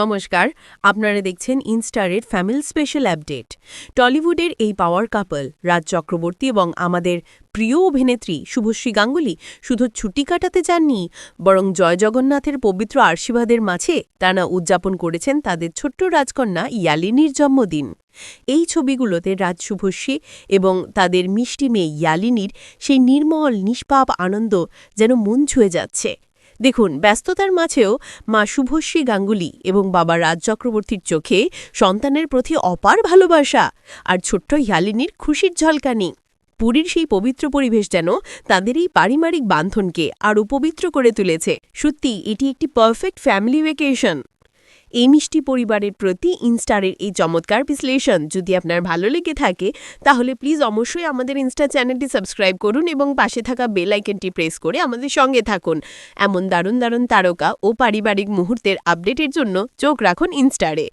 নমস্কার, আপনারা দেখছেন ইনস্টারের ফ্যামিলি স্পেশাল আপডেট। টলিউডের এই পাওয়ার কাপল, রাজ চক্রবর্তী এবং আমাদের প্রিয় অভিনেত্রী শুভশ্রী গাঙ্গুলি শুধু ছুটি কাটাতে যাননি, বরং জয় জগন্নাথের পবিত্র আশীর্বাদের মাঝে তারা উদযাপন করেছেন তাদের ছোট্ট রাজকন্যা ইয়ালিনীর জন্মদিন। এই ছবিগুলোতে রাজ শুভশ্রী এবং তাদের মিষ্টি মেয়ে ইয়ালিনীর সেই নির্মল, নিষ্পাপ আনন্দ যেন মন ছুঁয়ে যাচ্ছে। দেখুন, ব্যস্ততার মাঝেও মা শুভশ্রী গাঙ্গুলি এবং বাবা রাজ চক্রবর্তীর চোখে সন্তানের প্রতি অপার ভালোবাসা আর ছোট্ট ইয়ালিনীর খুশির ঝলকানি। পুরীর সেই পবিত্র পরিবেশ যেন তাদের এই পারিবারিক বান্ধনকে আরও পবিত্র করে তুলেছে। সত্যি এটি একটি পারফেক্ট ফ্যামিলি ভ্যাকেশন এই মিষ্টি পরিবারের প্রতি ইনস্টারের এই চমৎকার বিশ্লেষণ যদি আপনার ভালো লেগে থাকে, তাহলে প্লিজ অবশ্যই আমাদের ইনস্টা চ্যানেলটি সাবস্ক্রাইব করুন এবং পাশে থাকা বেল আইকনটি প্রেস করে আমাদের সঙ্গে থাকুন। এমন দারুণ দারুণ তারকা ও পারিবারিক মুহূর্তের আপডেটের জন্য চোখ রাখুন ইনস্টারে।